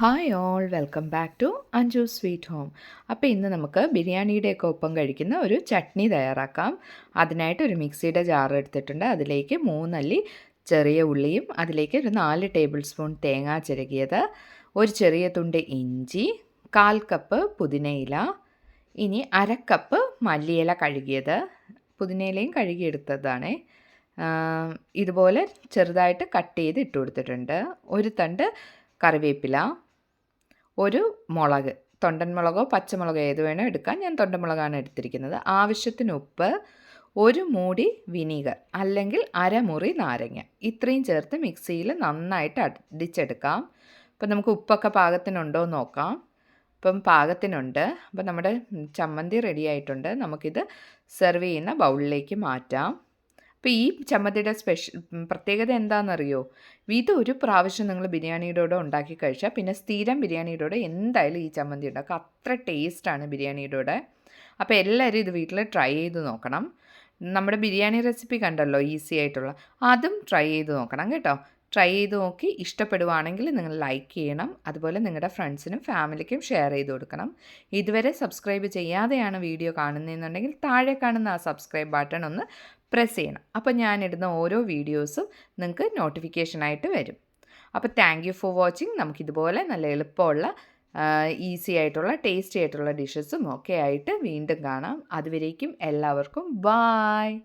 Hi all welcome back to Anju sweet home അപ്പോൾ ഇന്ന് നമുക്ക് ബിരിയാണിയുടെയൊക്കെ ഒപ്പം കഴിക്കുന്ന ഒരു ചട്നി തയ്യാറാക്കാം. അതിനായിട്ട് ഒരു മിക്സിയുടെ ജാർ എടുത്തിട്ടുണ്ട്. അതിലേക്ക് മൂന്നല്ലി ചെറിയ ഉള്ളിയും അതിലേക്ക് ഒരു നാല് ടേബിൾ സ്പൂൺ തേങ്ങ ചിരകിയത് ഒരു ചെറിയ തുണ്ട് ഇഞ്ചി കാൽ കപ്പ് പുതിനയില ഇനി അരക്കപ്പ് കപ്പ് മല്ലിയില കഴുകിയത്. പുതിനയിലയും കഴുകിയെടുത്തതാണ്. ഇതുപോലെ ചെറുതായിട്ട് കട്ട് ചെയ്ത് ഇട്ട് കൊടുത്തിട്ടുണ്ട്. ഒരു തണ്ട് കറിവേപ്പില ഒരു മുളക് തൊണ്ടൻ മുളകോ പച്ചമുളകോ ഏത് വേണോ എടുക്കാം. ഞാൻ തൊണ്ടൻ മുളകാണ് എടുത്തിരിക്കുന്നത്. ആവശ്യത്തിന് ഉപ്പ് ഒരു മൂടി വിനീഗർ അല്ലെങ്കിൽ അരമുറി നാരങ്ങ. ഇത്രയും ചേർത്ത് മിക്സിയിൽ നന്നായിട്ട് അടിച്ചെടുക്കാം. അപ്പം നമുക്ക് ഉപ്പൊക്കെ പാകത്തിനുണ്ടോ എന്ന് നോക്കാം. ഇപ്പം പാകത്തിനുണ്ട്. അപ്പം നമ്മുടെ ചമ്മന്തി റെഡി ആയിട്ടുണ്ട്. നമുക്കിത് സെർവ് ചെയ്യുന്ന ബൗളിലേക്ക് മാറ്റാം. അപ്പോൾ ഈ ചമ്മന്തിയുടെ സ്പെഷ്യൽ പ്രത്യേകത എന്താണെന്നറിയോ ഇത് ഒരു പ്രാവശ്യം നിങ്ങൾ ബിരിയാണിയുടെ ഉണ്ടാക്കി കഴിച്ചാൽ പിന്നെ സ്ഥിരം ബിരിയാണിയുടെ എന്തായാലും ഈ ചമ്മന്തി ഉണ്ടാക്കുക അത്ര ടേസ്റ്റാണ് ബിരിയാണിയുടെ അപ്പോൾ എല്ലാവരും ഇത് വീട്ടിൽ ട്രൈ ചെയ്ത് നോക്കണം. നമ്മുടെ ബിരിയാണി റെസിപ്പി കണ്ടല്ലോ ഈസി ആയിട്ടുള്ള. അതും ട്രൈ ചെയ്ത് നോക്കണം കേട്ടോ. ട്രൈ ചെയ്ത് നോക്കി ഇഷ്ടപ്പെടുവാണെങ്കിൽ നിങ്ങൾ ലൈക്ക് ചെയ്യണം. അതുപോലെ നിങ്ങളുടെ ഫ്രണ്ട്സിനും ഫാമിലിക്കും ഷെയർ ചെയ്ത് കൊടുക്കണം. ഇതുവരെ സബ്സ്ക്രൈബ് ചെയ്യാതെയാണ് വീഡിയോ കാണുന്നതെന്നുണ്ടെങ്കിൽ താഴെ കാണുന്ന ആ സബ്സ്ക്രൈബ് ബട്ടൺ ഒന്ന് പ്രസ് ചെയ്യണം. അപ്പോൾ ഞാനിടുന്ന ഓരോ വീഡിയോസും നിങ്ങൾക്ക് നോട്ടിഫിക്കേഷനായിട്ട് വരും. അപ്പോൾ താങ്ക് യു ഫോർ വാച്ചിങ്. നമുക്കിതുപോലെ നല്ല എളുപ്പമുള്ള ഈസി ആയിട്ടുള്ള ടേസ്റ്റി ആയിട്ടുള്ള ഡിഷസും ഒക്കെ ആയിട്ട് വീണ്ടും കാണാം. അതുവരേക്കും എല്ലാവർക്കും ബായ്